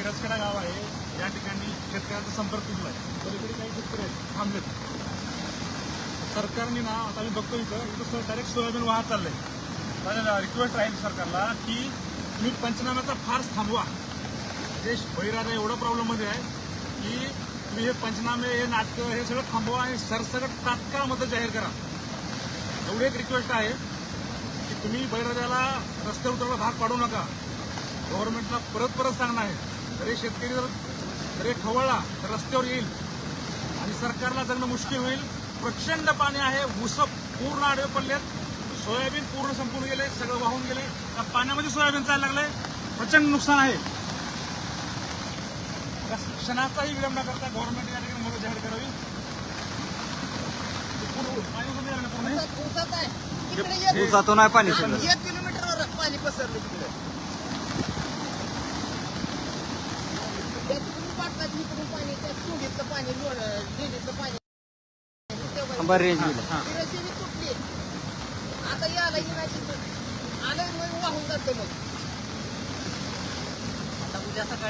किरसखेडा गाव आहे. या ठिकाणी शेतकऱ्यांचा संपर्क तुटला आहे. पलीकडे काही शेतकरी आहेत. थांबलेत. सरकारने ना आता मी बघतो इथं इथं डायरेक्ट सोयाबीन वाहत चाललंय. माझ्या रिक्वेस्ट राहील सरकारला की तुम्ही पंचनाम्याचा फारच थांबवा. देश बळीराजा एवढं प्रॉब्लेममध्ये आहे की तुम्ही हे पंचनामे हे नाटकं हे सगळं थांबवा आणि सरसकट तात्काळ मतं जाहीर करा. एवढी एक रिक्वेस्ट आहे की तुम्ही बळीराजाला रस्त्यावर उतरायला भाग पाडू नका. गव्हर्नमेंटला परत परत सांगणं आहे. हे शेतकरी जर हे खवळला तर रस्त्यावर येईल. आणि सरकारला जगणं मुश्किल होईल. प्रचंड पाणी आहे. ऊस पूर्ण आडवे पडलेत. सोयाबीन पूर्ण संपून गेले. सगळं वाहून गेले. त्या पाण्यामध्ये सोयाबीन चाललं लागलंय. प्रचंड नुकसान आहे. त्या क्षणाचाही विलंब न करता गव्हर्नमेंट या ठिकाणी मदत जाहीर करावी. पूर्ण पाणी पूर्ण. हे? ऊसातून आहे. पाणी सगळं एक किलोमीटरवर पाणी पसरलं तिकडे त्या तिकडून पाटलात इकडून पाणी त्या चुडीतलं पाणी लोड डिडीतलं पाणी तेव्हा रेंज गेलं तुटली आता याला येण्याची आलं मग वाहून जातं मग. आता उद्या सकाळी